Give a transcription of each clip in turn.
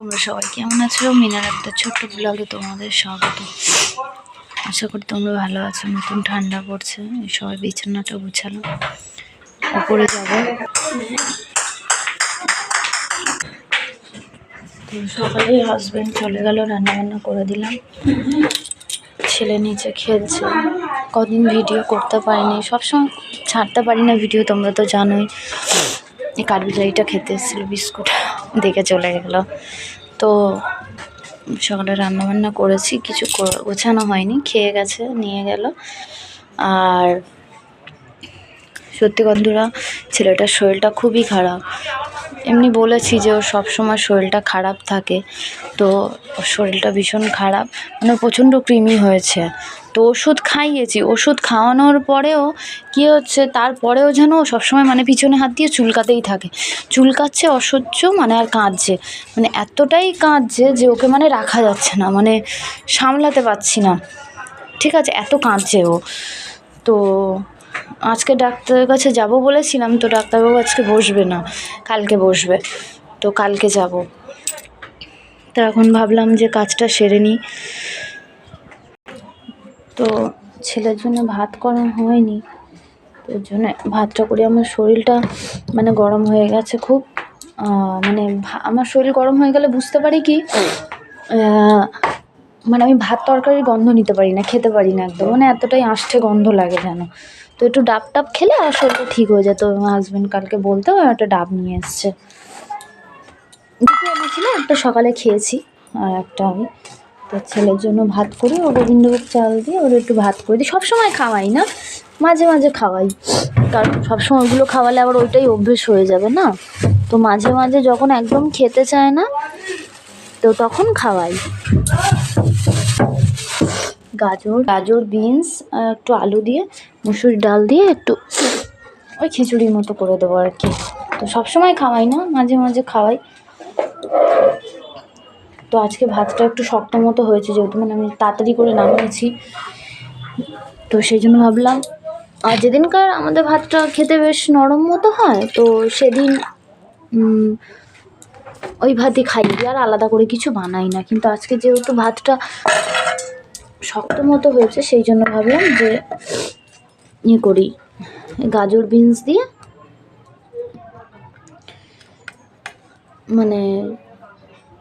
তোমরা সবাই কেমন আছো? মিনার একটা ছোট্ট ব্লগে তোমাদের স্বাগত। আশা করি তোমরা ভালো আছো, নতুন ঠান্ডা পড়ছে সবাই বিছানাটা গুছালো, উপরে যাব। সকালে হাজব্যান্ড চলে গেল রান্না বান্না করে দিলাম। ছেলে নিচে খেলছে। কদিন ভিডিও করতে পারিনি। সবসময় ছাড়তে পারি না ভিডিও তোমরা তো জানোই। এই কাঠবিড়ালিটা খেতে এসেছিল, বিস্কুট। দেখে চলে গেল। তো সকালে রান্নাবান্না করেছি, কিছু গোছানো হয়নি, খেয়ে গেছে, নিয়ে গেল। আর সত্যি বন্ধুরা, ছেলেটার শরীরটা খুবই খারাপ। এমনি বলেছি যে ওর সবসময় শরীরটা খারাপ থাকে। তো ওর শরীরটা ভীষণ খারাপ। মানে প্রচণ্ড কৃমি হয়েছে। তো ওষুধ খাইয়েছি। ওষুধ খাওয়ানোর পরেও কী হচ্ছে, তারপরেও যেন ও সবসময় মানে পিছনে হাত দিয়ে চুলকাতেই থাকে। চুলকাচ্ছে অসহ্য মানে আর কাঁদছে। মানে এতটাই কাঁদছে যে ওকে মানে রাখা যাচ্ছে না মানে সামলাতে পারছি না। ঠিক আছে, এত কাঁদছে ও। তো আজকে ডাক্তারের কাছে যাব বলেছিলাম, তো ডাক্তারবাবু আজকে বসবে না, কালকে বসবে, তো কালকে যাব। তো এখন ভাবলাম যে কাজটা সেরে নিই। তো ছেলের জন্য ভাত করা হয়নি ওর জন্য ভাতটা করে আমার শরীরটা মানে গরম হয়ে গেছে খুব। মানে আমার শরীর গরম হয়ে গেলে বুঝতে পারি কি মানে আমি ভাত তরকারির গন্ধ নিতে পারি না, খেতে পারি না একদম। মানে এতটাই আষ্টে গন্ধ লাগে যেন। তো একটু ডাব টাব খেলে আর শরীরটা ঠিক হয়ে যেত আমার হাজব্যান্ড কালকে বলতে একটা ডাব নিয়ে এসছে। এনেছিল, একটা সকালে খেয়েছি আর একটা আমি। তো ছেলের জন্য ভাত করি ও গোবিন্দভোগ চাল দিয়ে ওর একটু ভাত করে দিই। সবসময় খাওয়াই না, মাঝে মাঝে খাওয়াই। কারণ সবসময় ওগুলো খাওয়ালে আবার ওইটাই অভ্যেস হয়ে যাবে না। তো মাঝে মাঝে যখন একদম খেতে চায় না তো তখন খাওয়াই। গাজর গাজর, বিনস একটু আলু দিয়ে, মুসুর ডাল দিয়ে একটু ওই খিচুড়ির মতো করে দেবো আর কি। তো সবসময় খাওয়াই না, মাঝে মাঝে খাওয়াই। তো আজকে ভাতটা একটু শক্ত মতো হয়েছে যেহেতু মানে আমি তাড়াতাড়ি করে নামিয়েছি। তো সেই জন্য ভাবলাম, আর যেদিনকার আমাদের ভাতটা খেতে বেশ নরম মতো হয়, তো সেদিন ওই ভাতই খাই আর আলাদা করে কিছু বানাই না। কিন্তু আজকে যেহেতু ভাতটা শক্ত মতো হয়েছে, সেই জন্য ভাবলাম যে ইয়ে করি। গাজর বিনস দিয়ে মানে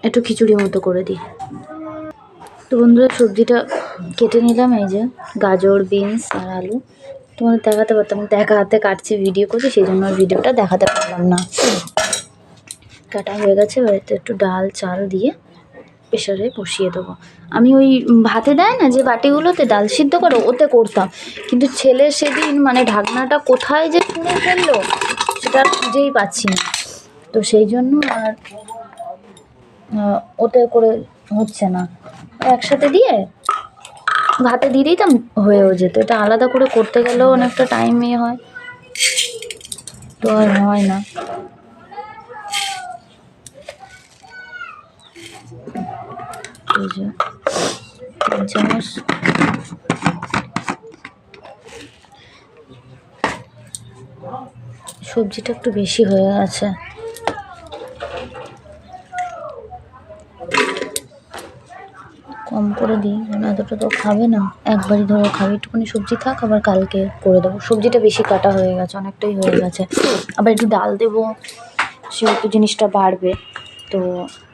একটু খিচুড়ি মতো করে দিই। তো বন্ধুরা, সবজিটা কেটে নিলাম, এই যে গাজর, বিনস আর আলু। তোমাদের দেখাতে পারতাম একা হাতে কাটছি ভিডিও করছি, সেই জন্য ভিডিওটা দেখাতে পারলাম না। কাটা হয়ে গেছে বাড়িতে একটু ডাল, চাল দিয়ে প্রেশারে বসিয়ে দেবো। আমি ওই ভাতে দেয় না, যে বাটিগুলোতে ডাল সিদ্ধ করো ওতে করতাম। কিন্তু ছেলে সেদিন মানে ঢাকনাটা কোথায় যে খুঁড়ে ফেলল, সেটা খুঁজেই পাচ্ছি না। তো সেই জন্য আর ওতে করে হচ্ছে না। একসাথে দিয়ে ভাতে দিয়ে দিতাম, হয়েও যেত। এটা আলাদা করে করতে গেলেও অনেকটা টাইম ইয়ে হয়। তো আর হয় না। এই যে সবজিটা একটু বেশি হয়ে গেছে কম করে দিই মানে এতটা তো খাবে না। একবারই ধরো খাবে, একটুখানি সবজি থাক, আবার কালকে করে দেবো। সবজিটা বেশি কাটা হয়ে গেছে, অনেকটাই হয়ে গেছে। আবার একটু ডাল দেবো, সেহেতু জিনিসটা বাড়বে, তো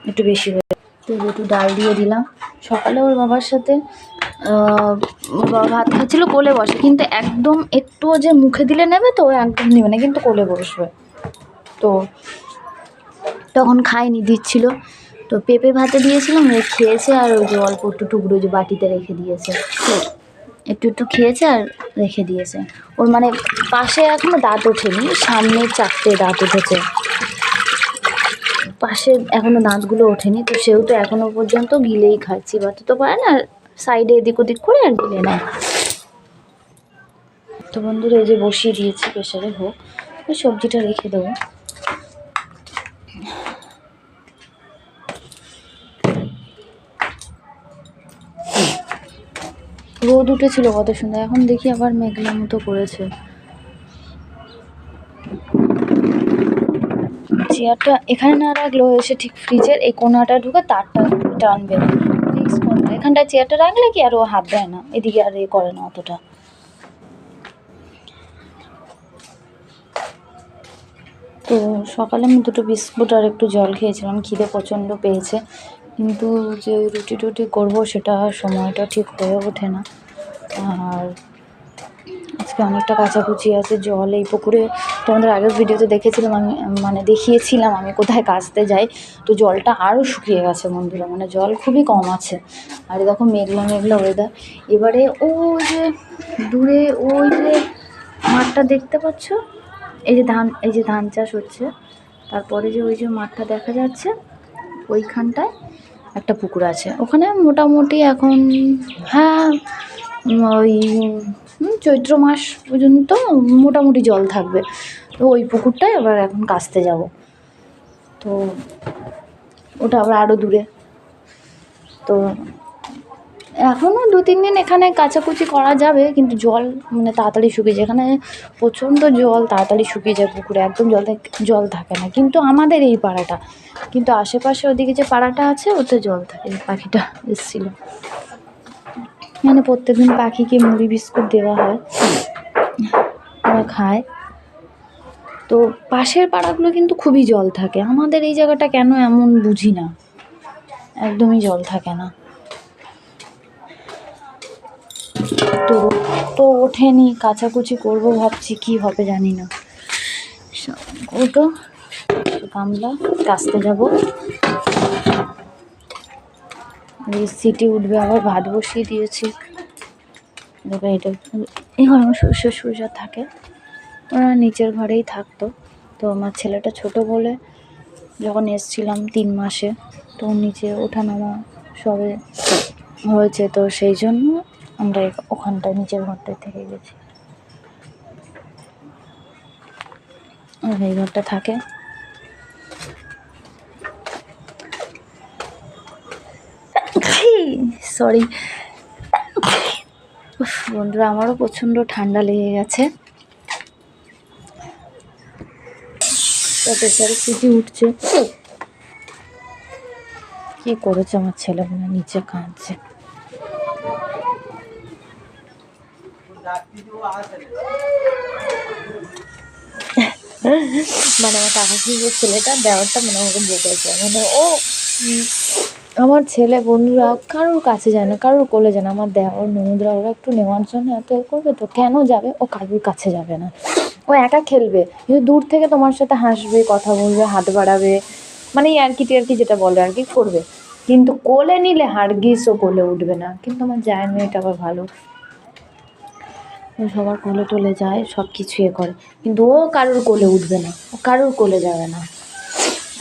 একটু বেশি হয়ে তো একটু ডাল দিয়ে দিলাম। সকালে ওর বাবার সাথে বাবা ভাত খাচ্ছিল, কোলে বসে। কিন্তু একদম একটু যে মুখে দিলে নেবে তো একদম নেবে না, কিন্তু কোলে বসবে। তো তখন খাইনি দিচ্ছিল। তো পেঁপে ভাতে দিয়েছিলাম খেয়েছে আর ওই যে অল্প একটু টুকরো যে বাটিতে রেখে দিয়েছে। একটু একটু খেয়েছে আর রেখে দিয়েছে। ওর মানে পাশে এখনও দাঁত ওঠেনি সামনের চারটে দাঁত উঠেছে। পাশে এখনও দাঁতগুলো ওঠেনি, তো সেহেতু এখনও পর্যন্ত গিলেই খায় চিবাতে তো পারে না সাইডে এদিক ওদিক করে আর গিলে নেয় তো বন্ধুরা, এই যে বসিয়ে দিয়েছি প্রেশারে হোক ওই সবজিটা রেখে দেবো। রোদ উঠেছিল কত সুন্দর, এখন দেখি আবার মেঘলা মতো করেছে। চেয়ারটা এখানে না রাখলেও এসে ঠিক ফ্রিজের এই কোনাটা ঢুকে তারটা টানবে ফিক্স করবে এখানটায় চেয়ারটা রাখলে কি আর ও হাত দেয় না? এদিকে আর এ করে না অতটা। তো সকালে আমি দুটো বিস্কুট আর একটু জল খেয়েছিলাম, খিদে প্রচণ্ড পেয়েছে। কিন্তু যে রুটি টুটি করব সেটা সময়টা ঠিক হয়ে ওঠে না। আর আজকে অনেকটা কাচাকুচি আছে, জল এই পুকুরে। তোমাদের আগের ভিডিওতে দেখেছিলাম, আমি মানে দেখিয়েছিলাম আমি কোথায় কাচতে যাই। তো জলটা আরও শুকিয়ে গেছে বন্ধুরা মানে জল খুবই কম আছে। আর দেখো মেঘলা মেঘলা ওয়েদার এবারে ওই যে দূরে ওই যে মাঠটা দেখতে পাচ্ছ? এই যে ধান, এই যে ধান চাষ হচ্ছে। তারপরে যে ওই যে মাঠটা দেখা যাচ্ছে, ওইখানটায় একটা পুকুর আছে। ওখানে মোটামুটি এখন হ্যাঁ ওই চৈত্র মাস পর্যন্ত মোটামুটি জল থাকবে। তো ওই পুকুরটায় আবার এখন কাচতে যাব। তো ওটা আবার আরও দূরে। তো এখনও দু তিন দিন এখানে কাচাকুচি করা যাবে, কিন্তু জল মানে তাড়াতাড়ি শুকিয়ে যায়। এখানে প্রচণ্ড জল তাড়াতাড়ি শুকিয়ে যায় পুকুরে, একদম জল জল থাকে না। কিন্তু আমাদের এই পাড়াটা, কিন্তু আশেপাশে ওদিকে যে পাড়াটা আছে, ওতে জল থাকে পাখিটা এসেছিল। মানে প্রত্যেকদিন পাখিকে মুড়ি বিস্কুট দেওয়া হয়। ওরা খায়। তো পাশের পাড়াগুলো কিন্তু খুবই জল থাকে। আমাদের এই জায়গাটা কেন এমন বুঝি না। একদমই জল থাকে না। তো তো ওঠেনি, কাচাকুচি করব ভাবছি, কি হবে জানি না। ওটো গামলা, কাচতে যাব। সিটি উঠবে, আবার ভাত বসিয়ে দিয়েছি। দেখো এটা এই ঘরে আমার শ্বশুর শ্বশুর থাকে, ওরা নিচের ঘরেই থাকতো। তো আমার ছেলেটা ছোট বলে যখন এসছিলাম তিন মাসে, তো নিচে ওঠানামা সবে হয়েছে। তো সেই জন্য আমরা ওখানটায়, নিচের ঘরটায় থেকে গেছি। এই ঘরটা থাকে। সরি বন্ধুরা, আমারও প্রচণ্ড ঠান্ডা লেগে গেছে। উঠছে। কি করেছে আমার ছেলে মনে নিচে কাঁদছে। মানে আমার কাকাকি যে ছেলেটা, দেওয়ারটা মানে আমাকে বকেছে মানে ও আমার ছেলে, বন্ধুরা, কারোর কাছে যায় না, কারোর কোলে যায় না। আমার দেওয়ার ননদরা, ওরা একটু নেওয়ার জন্য এত করবে তো কেন যাবে? ও কারোর কাছে যাবে না। ও একা খেলবে, কিন্তু দূর থেকে তোমার সাথে হাসবে, কথা বলবে, হাত বাড়াবে মানে ইয়ার্কি টিয়ার্কি যেটা বলে আর কি করবে। কিন্তু কোলে নিলে হারগিস ও কোলে উঠবে না। কিন্তু আমার যায় মেয়েটা আবার ভালো। সবার কোলে টোলে যায় সব কিছু এ করে। কিন্তু ও কারোর কোলে উঠবে না, ও কারোর কোলে যাবে না।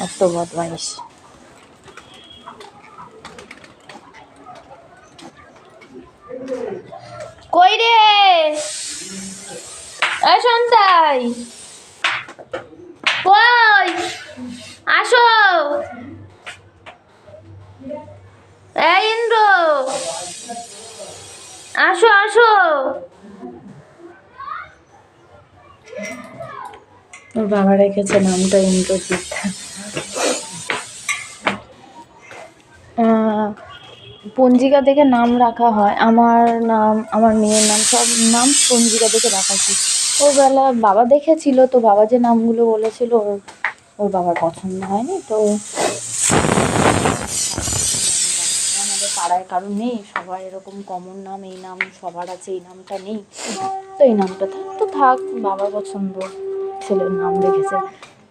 এত বদমাইশ কই রে এই সন্তাই কই? আসো। এই ইন্দ্র। আসো আসো। ওর বাবা রেখেছে নামটা ইন্দ্রজিৎ পঞ্জিকা দেখে নাম রাখা হয়। আমার নাম, আমার মেয়ের নাম, সব নাম পঞ্জিকা দেখে রাখা ছিল ওর বেলা বাবা দেখেছিল, তো বাবা যে নামগুলো বলেছিল, ওর ওর বাবার পছন্দ হয়নি, তো আমাদের পাড়ায় কারও নেই, সবার এরকম কমন নাম, এই নাম, সবার আছে, এই নামটা নেই, তো এই নামটা থাক, তো থাক বাবার পছন্দ, ছেলের নাম রেখেছে,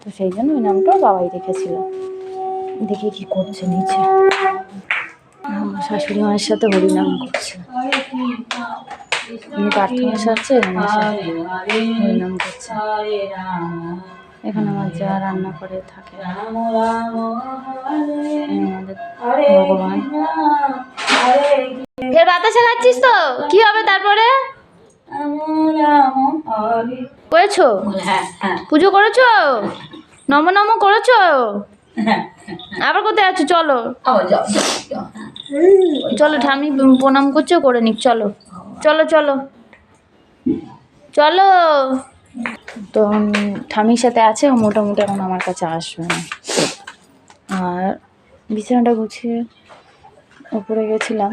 তো সেই জন্য ওই নামটা বাবাই রেখেছিল। দেখি কি করছে নিচে। শাশুড়ি মায়ের সাথে হরিনাম করছে। প্রার্থনা সারছে হরিনাম করছে এখানে আমার যা রান্না করে থাকে। ভগবান। ফের বাতাসা খাচ্ছিস তো? কি হবে তারপরে? করেছ? পুজো করেছ? নম নম করেছ? আবার কোথায় আছো? চলো। চলো ঠামি প্রণাম করছ করে নিক চলো। চলো চলো। চলো। তো ঠামির সাথে আছে মোটামুটি এখন আমার কাছে আসবে না। আর বিছানাটা গুছিয়ে উপরে গেছিলাম।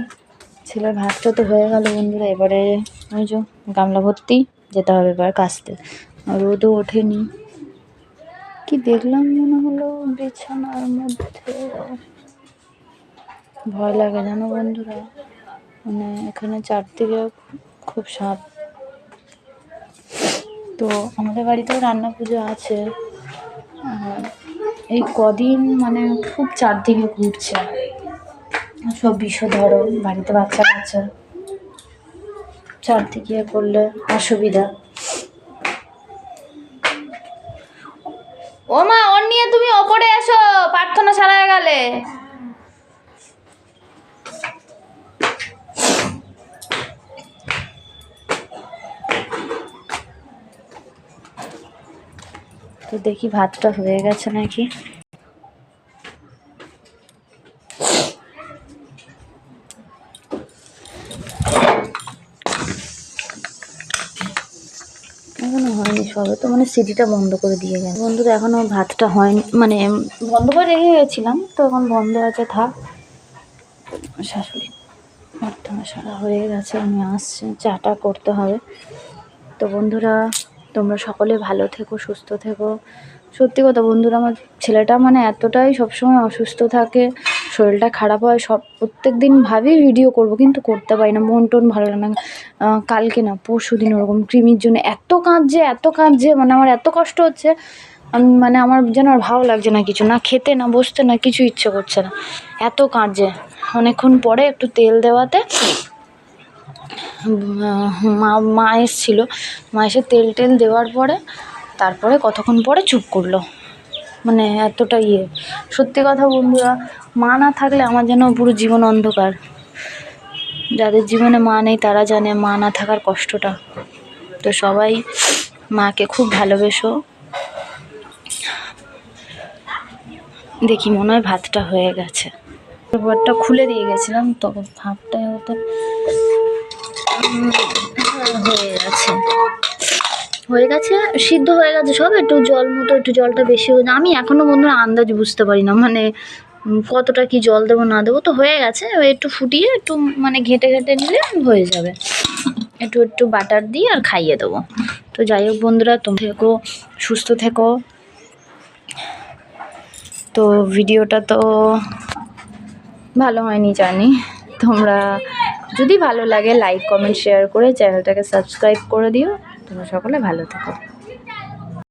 ছেলের ভাতটা তো হয়ে গেল বন্ধুরা, এবারে ওই যে গামলা ভর্তি, যেতে হবে এবার কাচতে রোদও ওঠেনি। কি দেখলাম মনে হলো বিছানার মধ্যে। ভয় লাগে জানো বন্ধুরা? মানে এখানে চারদিকে খুব সাপ। তো আমাদের বাড়িতেও রান্না পুজো আছে। এই কদিন মানে খুব চারদিকে ঘুরছে। সব বিষধর, বাড়িতে বাচ্চা কাচ্চা চারদিকে করলে অসুবিধা। ও মা ওর নিয়ে তুমি ওপরে এসো, প্রার্থনা সারা গেলে। তো দেখি ভাতটা হয়ে গেছে নাকি। এখনও হয়নি সবে তো মানে সিটিটা বন্ধ করে দিয়ে গেছে। বন্ধুরা, এখনও ভাতটা হয়নি মানে বন্ধ করে রেখে গেছিলাম, তো এখন বন্ধ আছে, থাক। শাশুড়ি প্রার্থনা সারা হয়ে গেছে, আমি আসছি, চাটা করতে হবে। তো বন্ধুরা তোমরা সকলে ভালো থেকো, সুস্থ থেকো। সত্যি কথা বন্ধুরা, আমার ছেলেটা মানে এতটাই সবসময় অসুস্থ থাকে, শরীরটা খারাপ হয়, সব প্রত্যেক দিন ভাবি ভিডিও করব, কিন্তু করতে পারি না, মন টন ভালো লাগে না। কালকে না, পরশু দিন ওরকম কৃমির জন্য এত কাঁদছে এত কাঁদছে মানে আমার এত কষ্ট হচ্ছে মানে আমার যেন আর ভালো লাগছে না কিছু, না খেতে, না বসতে, না কিছু ইচ্ছে করছে না। এত কাঁদছে। অনেকক্ষণ পরে একটু তেল দেওয়াতে মা মা এসেছিল। মা এসে তেল টেল দেওয়ার পরে, তারপরে কতক্ষণ পরে চুপ করল। মানে এতটা ইয়ে। সত্যি কথা বন্ধুরা, মা না থাকলে আমার যেন পুরো জীবন অন্ধকার। যাদের জীবনে মা নেই, তারা জানে মা না থাকার কষ্টটা। তো সবাই মাকে খুব ভালোবেসো। দেখি, মনে হয় ভাতটা হয়ে গেছে। খুলে দিয়ে গেছিলাম তো ভাতটা হতে হয়ে গেছে হয়ে গেছে সিদ্ধ হয়ে গেছে সব, একটু জল মতো, একটু জলটা বেশি হয়ে আমি এখনও বন্ধুরা আন্দাজ বুঝতে পারি না মানে কতটা কি জল দেবো, না দেবো, তো হয়ে গেছে। একটু ফুটিয়ে, একটু মানে ঘেঁটে ঘেঁটে নিলে হয়ে যাবে। একটু একটু বাটার দিয়ে আর খাইয়ে দেবো। তো যাই হোক বন্ধুরা তুমি থেকো, সুস্থ থেকো। তো ভিডিওটা তো ভালো হয়নি জানি, তোমরা যদি ভালো লাগে লাইক কমেন্ট শেয়ার করে চ্যানেলটাকে সাবস্ক্রাইব করে দিও। তোমরা সকলে ভালো থেকো।